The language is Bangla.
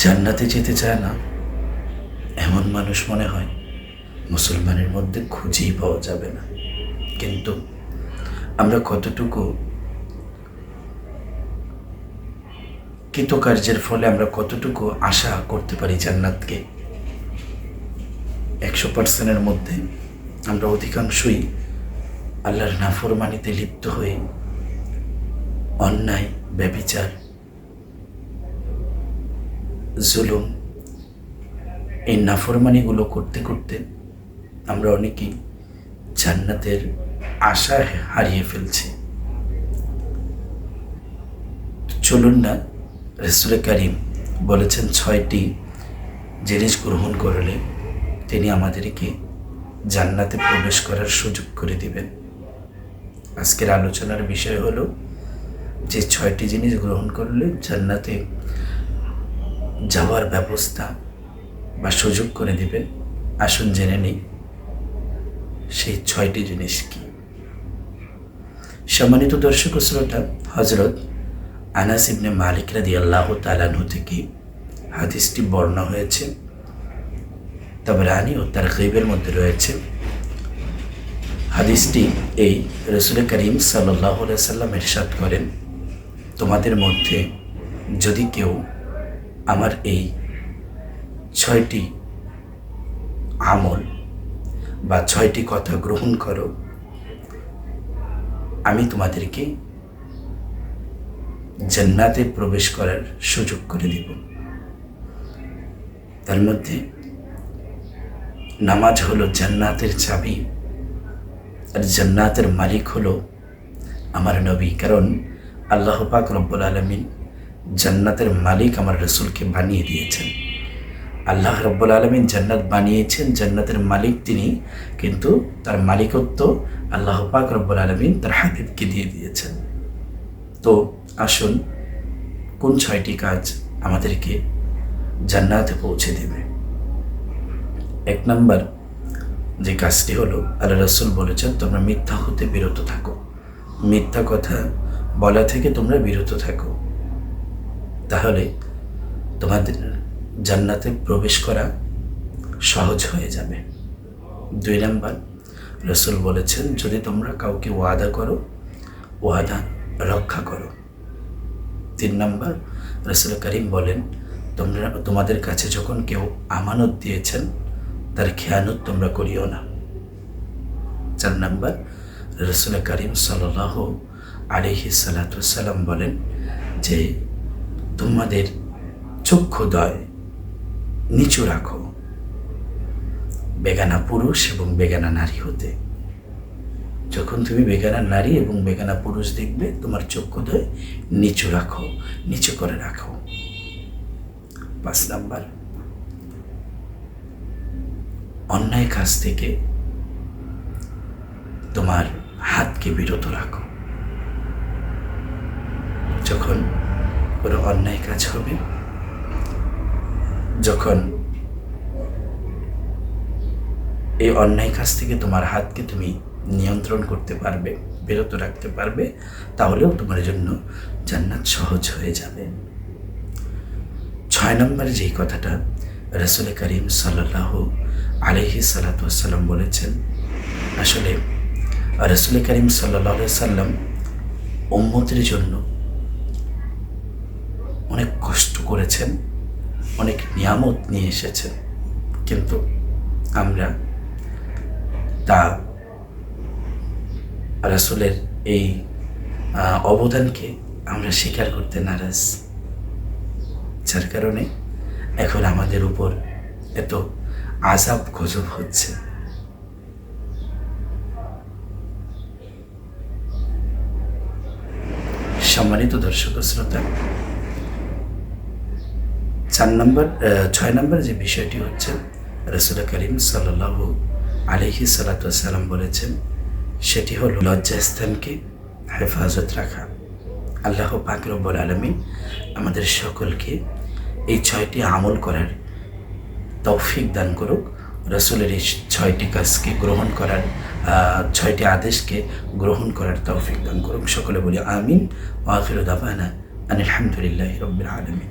জান্নাতে যেতে চায় না, এমন মানুষ মনে হয় মুসলমানের মধ্যে খুঁজেই পাওয়া যাবে না। কিন্তু আমরা কতটুকু কৃতকার্যের ফলে আমরা কতটুকু আশা করতে পারি জান্নাতকে? একশো পার্সেন্টের মধ্যে আমরা অধিকাংশই আল্লাহর নাফরমানিতে লিপ্ত হয়ে অন্যায়, ব্যবিচার জুলুম। এই নাফরমানিগুলো করতে করতে আমরা অনেকেই জান্নাতের আশা হারিয়ে ফেলছি। চলুন না, রসুল করিম বলেছেন ছয়টি জিনিস গ্রহণ করলে তিনি আমাদেরকে জান্নাতে প্রবেশ করার সুযোগ করে দিবেন। আজকের আলোচনার বিষয় হলো যে ছয়টি জিনিস গ্রহণ করলে জান্নাতে যাওয়ার ব্যবস্থা বা সুযোগ করে দিবেন। আসুন জেনে নিই, সেই ছয়টি জিনিস কি? সম্মানিত দর্শক শ্রোতা হজরত আনাস ইবনে মালিক রাদি আল্লাহ তালানহু থেকে হাদিসটি বর্ণনা হয়েছে। তবে রানী ও তার গৈবের মধ্যে রয়েছে। হাদিসটি এই রসুল করিম সাল্লাহ সাল্লাম এরশাদ করেন, তোমাদের মধ্যে যদি কেউ আমার এই ছয়টি আমল বা ছয়টি কথা গ্রহণ করো, আমি তোমাদেরকে জান্নাতে প্রবেশ করার সুযোগ করে দিব। তার মধ্যে নামাজ হলো জান্নাতের চাবি আর জান্নাতের মালিক হলো আমার নবী। কারণ আল্লাহ পাক রব্বুল আলমিন জান্নাতের মালিক আমার রসুলকে বানিয়ে দিয়েছেন। আল্লাহ রব্বুল আলমিন জান্নাত বানিয়েছেন। জান্নাতের মালিক তিনি, কিন্তু তার মালিকত্ব আল্লাহ পাক রব্বুল আলমিন তার হাবিবকে দিয়ে দিয়েছেন। তো আসুন, কোন ছয়টি কাজ আমাদেরকে জান্নাতে পৌঁছে দেবে? এক নম্বর, যে কাজটি হলো, আল্লাহ রসুল বলেছেন, তোমরা মিথ্যা হতে বিরত থাকো। মিথ্যা কথা বলা থেকে তোমরা বিরত থাকো। তাহলে তোমাদের জান্নাতে প্রবেশ করা সহজ হয়ে যাবে। দুই নম্বর, রসুল বলেছেন, যদি তোমরা কাউকে ওয়াদা করো, ওয়াদা রক্ষা করো। তিন নম্বর, রসুল করিম বলেন, তোমরা, তোমাদের কাছে যখন কেউ আমানত দিয়েছেন, তার খেয়ানত তোমরা করিও না। চার নম্বর, রসুল করিম সাল্লাহ আলিহি সালাতাম বলেন যে তোমাদের চক্ষুদয় নিচু রাখো। বেগানা পুরুষ এবং বেগানা নারী হতে। যখন তুমি বেগানা নারী এবং বেগানা পুরুষ দেখবে, তোমার চক্ষুদয় নিচু রাখো, নিচু করে রাখো। পাঁচ নাম্বার। অন্যায় কাজ থেকে তোমার হাতকে বিরত রাখো। যখন কোনো অন্যায় কাজ হবে। যখন এই অন্যায় কাজ থেকে তোমার হাতকে তুমি নিয়ন্ত্রণ করতে পারবে, বিরত রাখতে পারবে, তাহলেও তোমার জন্য জান্নাত সহজ হয়ে যাবে। ছয় নম্বরে যেই কথাটা রসুল করিম সাল্লাহ আলহি সাল্লাতাম বলেছেন, আসলে রসুল করিম সাল্লাহ সাল্লাম উম্মতের জন্য করেছেন, অনেক নিয়ামত নিয়ে এসেছেন। কিন্তু আমরা তা রাসুলের এই অবদানকে আমরা স্বীকার করতে নারাজ। যার কারণে এখন আমাদের উপর এত আজাব গজব হচ্ছে। সম্মানিত দর্শক শ্রোতা চার নম্বর ছয় নম্বর যে বিষয়টি হচ্ছে, রসুল করিম সাল্লাহ আলহি সালাতাম বলেছেন, সেটি হল লজ্জাস্থানকে হেফাজত রাখা। আল্লাহ পাকরব্বর আলমী আমাদের সকলকে এই ছয়টি আমল করার তৌফিক দান করুক। রসুলের এই ছয়টি কাজকে গ্রহণ করার ছয়টি আদেশকে গ্রহণ করার তৌফিক দান করুক। সকলে বলি আমিন। ওয়াফির আলহামদুলিল্লাহ রবিল আলমিন।